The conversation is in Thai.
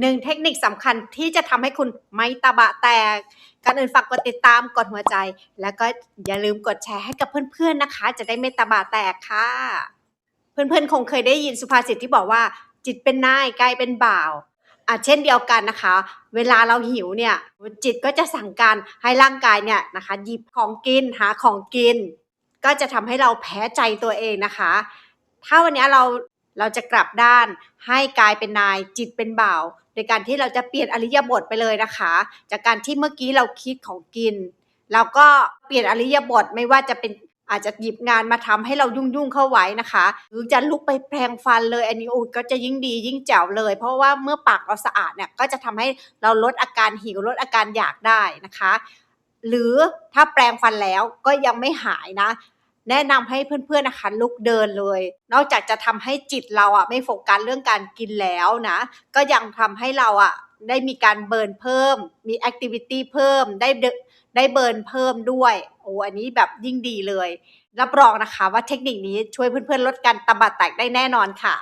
หนึ่งเทคนิคสำคัญที่จะทำให้คุณไม่ตะบะแตกก่อนอื่นฝากกดติดตามกดหัวใจ แล้วก็อย่าลืมกดแชร์ให้กับเพื่อนๆนะคะ จะได้ไม่ตะบะแตกค่ะ เพื่อนๆคงเคยได้ยินสุภาษิตที่บอกว่า จิตเป็นนายกายเป็นบ่าวอะเช่นเดียวกันนะคะ เวลาเราหิวเนี่ยจิตก็จะสั่งการให้ร่างกายเนี่ยนะคะหยิบของกินหาของกิน ก็จะทำให้เราแพ้ใจตัวเองนะคะ ถ้าวันนี้เรา เราจะกลับด้านให้กายเป็นนายจิตเป็นบ่าว โดยการที่เราจะเปลี่ยนอริยบทไปเลยนะคะ จากการที่เมื่อกี้เราคิดของกิน เราก็เปลี่ยนอริยบทไม่ว่าจะเป็นอาจจะหยิบงานมาทำให้เรายุ่งยุ่งๆเข้าไว้นะคะหรือจะลุกไปแปรงฟันเลยอันนี้โอ้ก็จะยิ่งดียิ่งแจ๋วเลย เพราะว่าเมื่อปากเราสะอาดเนี่ยก็จะทำให้เราลดอาการหิวลดอาการอยากได้นะคะ หรือถ้าแปรงฟันแล้วก็ยังไม่หายนะ แนะนำให้เพื่อนๆนะคะลุกเดินเลย นอกจากจะทำให้จิตเราอะไม่โฟกัสเรื่องการกินแล้วนะ ก็ยังทำให้เราอะได้มีการเบิร์นเพิ่ม มีแอคทิวิตี้เพิ่มได้ได้เบิร์นเพิ่มด้วยโอ้อันนี้แบบยิ่งดีเลย รับรองนะคะว่าเทคนิคนี้ช่วยเพื่อนๆลดการตะบัดแตกได้แน่นอนค่ะ